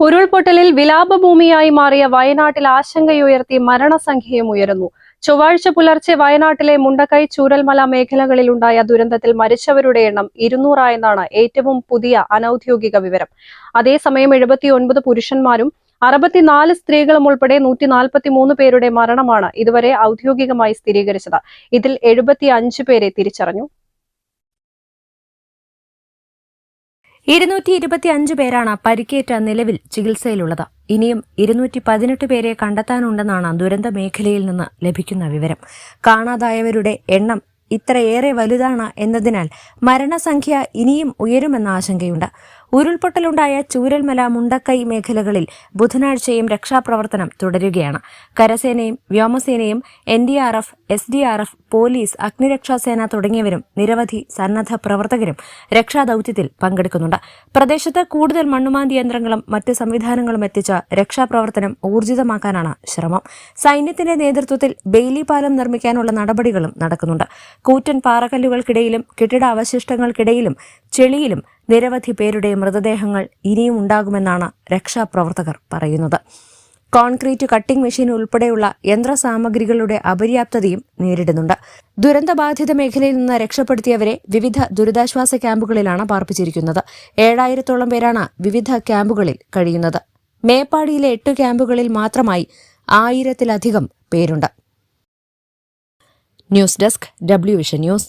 ഉരുൾപൊട്ടലിൽ വിലാപഭൂമിയായി മാറിയ വയനാട്ടിൽ ആശങ്കയുയർത്തി മരണസംഖ്യയും ഉയരുന്നു. ചൊവ്വാഴ്ച പുലർച്ചെ വയനാട്ടിലെ മുണ്ടക്കൈ ചൂരൽമല മേഖലകളിലുണ്ടായ ദുരന്തത്തിൽ മരിച്ചവരുടെ എണ്ണം ഇരുന്നൂറായെന്നാണ് ഏറ്റവും പുതിയ അനൌദ്യോഗിക വിവരം. അതേസമയം എഴുപത്തിയൊൻപത് പുരുഷന്മാരും അറുപത്തിനാല് സ്ത്രീകളും ഉൾപ്പെടെ നൂറ്റി നാൽപ്പത്തി മൂന്ന് പേരുടെ മരണമാണ് ഇതുവരെ ഔദ്യോഗികമായി സ്ഥിരീകരിച്ചത്. ഇതിൽ എഴുപത്തി അഞ്ച് പേരെ തിരിച്ചറിഞ്ഞു. ഇരുന്നൂറ്റി ഇരുപത്തി അഞ്ച് പേരാണ് പരിക്കേറ്റ നിലവിൽ ചികിത്സയിലുള്ളത്. ഇനിയും ഇരുന്നൂറ്റി പതിനെട്ട് പേരെ കണ്ടെത്താനുണ്ടെന്നാണ് ദുരന്ത മേഖലയിൽ നിന്ന് ലഭിക്കുന്ന വിവരം. കാണാതായവരുടെ എണ്ണം ഇത്രയേറെ വലുതാണ് എന്നതിനാൽ മരണസംഖ്യ ഇനിയും ഉയരുമെന്ന ആശങ്കയുണ്ട്. ഉരുൾപൊട്ടലുണ്ടായ ചൂരൽമല മുണ്ടക്കൈ മേഖലകളിൽ ബുധനാഴ്ചയും രക്ഷാപ്രവർത്തനം തുടരുകയാണ്. കരസേനയും വ്യോമസേനയും N D R F S D R F police അഗ്നിരക്ഷാസേന തുടങ്ങിയവരും നിരവധി സന്നദ്ധ പ്രവർത്തകരും രക്ഷാദൌത്യത്തിൽ പങ്കെടുക്കുന്നുണ്ട്. പ്രദേശത്ത് കൂടുതൽ മണ്ണുമാന്തി യന്ത്രങ്ങളും മറ്റ് സംവിധാനങ്ങളും എത്തിച്ച രക്ഷാപ്രവർത്തനം ഊർജിതമാക്കാനാണ് ശ്രമം. സൈന്യത്തിന്റെ നേതൃത്വത്തിൽ ബെയിലി പാലം നിർമ്മിക്കാനുള്ള നടപടികളും നടക്കുന്നുണ്ട്. കൂറ്റൻ പാറക്കല്ലുകൾക്കിടയിലും കെട്ടിടാവശിഷ്ടങ്ങൾക്കിടയിലും ചെളിയിലും നിരവധി പേരുടെ മൃതദേഹങ്ങൾ ഇനിയും ഉണ്ടാകുമെന്നാണ് രക്ഷാപ്രവർത്തകർ പറയുന്നത്. കോൺക്രീറ്റ് കട്ടിംഗ് മെഷീൻ ഉൾപ്പെടെയുള്ള യന്ത്രസാമഗ്രികളുടെ അപര്യാപ്തതയും നേരിടുന്നുണ്ട്. ദുരന്തബാധിത മേഖലയിൽ നിന്ന് രക്ഷപ്പെടുത്തിയവരെ വിവിധ ദുരിതാശ്വാസ ക്യാമ്പുകളിലാണ് പാർപ്പിച്ചിരിക്കുന്നത്. ഏഴായിരത്തോളം പേരാണ് വിവിധ ക്യാമ്പുകളിൽ കഴിയുന്നത്. മേപ്പാടിയിലെ എട്ട് ക്യാമ്പുകളിൽ മാത്രമായി ആയിരത്തിലധികം പേരുണ്ട്. News desk W vision news.